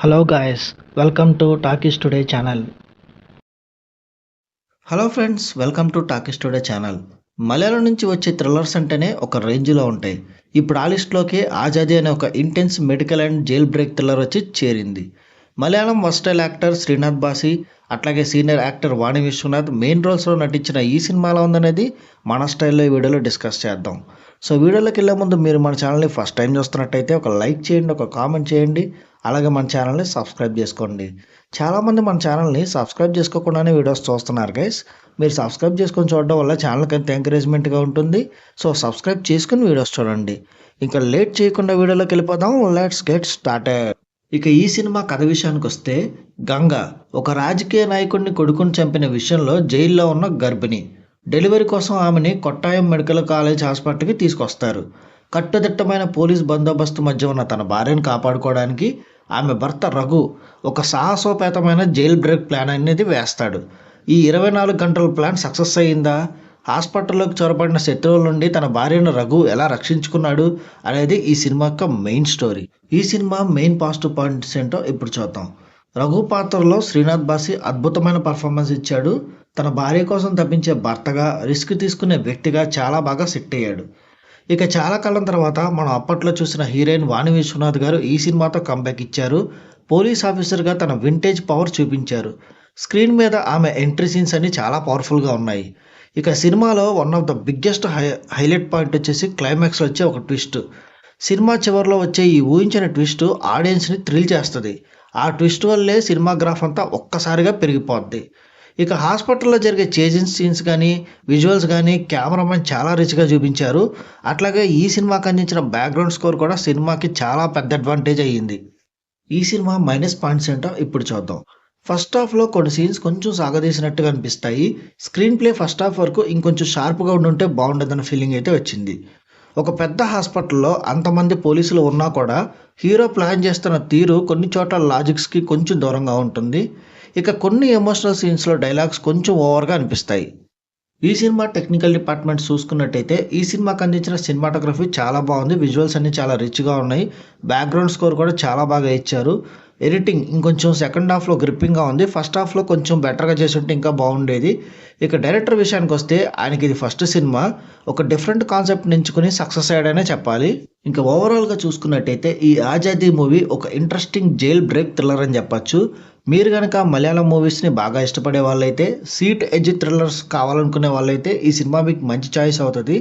Hello guys welcome to talkies today channel hello friends welcome to talkies today channel Malayalam నుంచి వచ్చే thrillers అంటేనే ఒక రేంజ్లో ఉంటాయి. ఇప్పుడు ఆ లిస్ట్లోకి ఆజాదీ అనే ఒక intense medical and jail break thriller వచ్చి చేరింది. మలయాళం వర్స్టైల్ యాక్టర్ శ్రీనాథ్ బాసి అట్లాగే senior actor Vani Viswanath main రోల్స్లో నటించిన ఈ సినిమాలో ఉందనేది మన స్టైల్లో ఈ వీడియోలో డిస్కస్ చేద్దాం. సో వీడియోలోకి వెళ్ళే ముందు మీరు మన ఛానల్ని ఫస్ట్ టైం చూస్తున్నట్టయితే ఒక లైక్ చేయండి ఒక కామెంట్ చేయండి. అలాగే మన ఛానల్ని సబ్స్క్రైబ్ చేసుకోండి. చాలామంది మన ఛానల్ని సబ్స్క్రైబ్ చేసుకోకుండానే వీడియోస్ చూస్తున్నారు గైస్. మీరు సబ్స్క్రైబ్ చేసుకొని చూడడం వల్ల ఛానల్కి ఎంత ఎంకరేజ్మెంట్గా ఉంటుంది. సో సబ్స్క్రైబ్ చేసుకుని వీడియోస్ చూడండి. ఇంకా లేట్ చేయకుండా వీడియోలోకి వెళ్ళిపోదాం. లెట్స్ గెట్ స్టార్టెడ్ ఇక ఈ సినిమా కథ విషయానికి వస్తే గంగ ఒక రాజకీయ నాయకుడిని కొడుకుని చంపిన విషయంలో జైల్లో ఉన్న గర్భిణి. డెలివరీ కోసం ఆమెని కొట్టాయం మెడికల్ కాలేజ్ హాస్పిటల్కి తీసుకొస్తారు. కట్టుదిట్టమైన పోలీస్ బందోబస్తు మధ్య ఉన్న తన భార్యను కాపాడుకోవడానికి ఆమె భర్త రఘు ఒక సాహసోపేతమైన జైల్ బ్రేక్ ప్లాన్ అనేది వేస్తాడు. ఈ ఇరవై నాలుగు గంటల ప్లాన్ సక్సెస్ అయ్యిందా? హాస్పిటల్లోకి చొరబడిన శత్రువుల నుండి తన భార్యను రఘు ఎలా రక్షించుకున్నాడు అనేది ఈ సినిమా యొక్క మెయిన్ స్టోరీ ఈ సినిమా మెయిన్ పాజిటివ్ పాయింట్స్ ఏంటో ఇప్పుడు చూద్దాం. రఘు పాత్రలో శ్రీనాథ్ బాసి అద్భుతమైన పర్ఫార్మెన్స్ ఇచ్చాడు. తన భార్య కోసం తప్పించే భర్తగా రిస్క్ తీసుకునే వ్యక్తిగా చాలా బాగా సెట్ అయ్యాడు. ఇక చాలా కాలం తర్వాత మనం అప్పట్లో చూసిన హీరోయిన్ వాణి విశ్వనాథ్ గారు ఈ సినిమాతో కంబ్యాక్ ఇచ్చారు. పోలీస్ ఆఫీసర్గా తన వింటేజ్ పవర్ చూపించారు. స్క్రీన్ మీద ఆమె ఎంట్రీ సీన్స్ అన్ని చాలా పవర్ఫుల్గా ఉన్నాయి. ఇక సినిమాలో one of the biggest high highlight point వచ్చేసి క్లైమాక్స్ వచ్చే ఒక ట్విస్ట్ సినిమా చివరిలో వచ్చే ఈ ఊహించిన ట్విస్ట్ ఆడియన్స్ని థ్రిల్ చేస్తుంది. ఆ ట్విస్ట్ వల్లే సినిమాగ్రాఫ్ అంతా ఒక్కసారిగా పెరిగిపోద్ది. ఇక హాస్పిటల్లో జరిగే చేజింగ్ సీన్స్ కానీ విజువల్స్ కానీ కెమెరామెన్ చాలా రిచ్గా చూపించారు. అట్లాగే ఈ సినిమాకి అందించిన బ్యాక్గ్రౌండ్ స్కోర్ కూడా సినిమాకి చాలా పెద్ద అడ్వాంటేజ్ అయ్యింది. ఈ సినిమా మైనస్ పాయింట్స్ ఏంటో ఇప్పుడు చూద్దాం. ఫస్ట్ హాఫ్లో కొన్ని సీన్స్ కొంచెం సాగదీసినట్టుగా అనిపిస్తాయి. స్క్రీన్ ప్లే ఫస్ట్ హాఫ్ వరకు ఇంకొంచెం షార్ప్గా ఉండుంటే బాగుండదన్న ఫీలింగ్ అయితే వచ్చింది. ఒక పెద్ద హాస్పిటల్లో అంతమంది పోలీసులు ఉన్నా కూడా హీరో ప్లాన్ చేస్తున్న తీరు కొన్ని చోట్ల లాజిక్స్కి కొంచెం దూరంగా ఉంటుంది. ఇక కొన్ని ఎమోషనల్ సీన్స్లో డైలాగ్స్ కొంచెం ఓవర్గా అనిపిస్తాయి. ఈ సినిమా టెక్నికల్ డిపార్ట్మెంట్ చూసుకున్నట్టయితే ఈ సినిమాకి అందించిన సినిమాటోగ్రఫీ చాలా బాగుంది. విజువల్స్ అన్ని చాలా రిచ్గా ఉన్నాయి. బ్యాక్గ్రౌండ్ స్కోర్ కూడా చాలా బాగా ఇచ్చారు. ఎడిటింగ్ ఇంకొంచెం సెకండ్ హాఫ్లో గ్రిప్పింగ్గా ఉంది. ఫస్ట్ హాఫ్లో కొంచెం బెటర్గా చేసి ఉంటే ఇంకా బాగుండేది. ఇక డైరెక్టర్ విషయానికి వస్తే ఆయనకి ఇది ఫస్ట్ సినిమా. ఒక డిఫరెంట్ కాన్సెప్ట్ ఎంచుకుని సక్సెస్ అయ్యాడనే చెప్పాలి. ఇంకా ఓవరాల్గా చూసుకున్నట్టయితే ఈ ఆజాదీ మూవీ ఒక ఇంట్రెస్టింగ్ జైల్ బ్రేక్ థ్రిల్లర్ అని చెప్పచ్చు. మీరు కనుక మలయాళం మూవీస్ని బాగా ఇష్టపడే వాళ్ళైతే సీట్ ఎడ్జ్ థ్రిల్లర్స్ కావాలనుకునే వాళ్ళైతే ఈ సినిమా మీకు మంచి చాయిస్ అవుతుంది.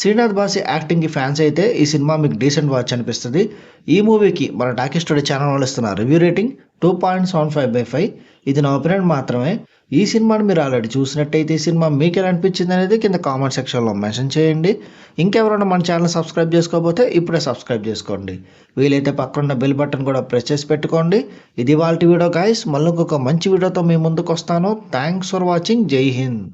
శ్రీనాథ్ బాసి యాక్టింగ్కి ఫ్యాన్స్ అయితే ఈ సినిమా మీకు డీసెంట్ వాచ్ అనిపిస్తుంది. ఈ మూవీకి మన టాకీ స్టోరీ ఛానల్ వాళ్ళు ఇస్తున్న review rating two point seven five by five. ఇది నా ఒపీనియన్ మాత్రమే. ఈ సినిమాని మీరు ఆల్రెడీ చూసినట్టయితే ఈ సినిమా మీకు ఎలా అనిపించింది అనేది కింద కామెంట్ సెక్షన్లో మెన్షన్ చేయండి. ఇంకెవరైనా మన ఛానల్ సబ్స్క్రైబ్ చేసుకోకపోతే ఇప్పుడే సబ్స్క్రైబ్ చేసుకోండి. వీలైతే పక్కన బెల్ బటన్ కూడా ప్రెస్ చేసి పెట్టుకోండి. ఇది వాళ్ళ వీడియో గాయస్ మళ్ళీ ఇంకొక మంచి వీడియోతో మీ ముందుకు వస్తాను. థ్యాంక్స్ ఫర్ వాచింగ్ జై హింద్.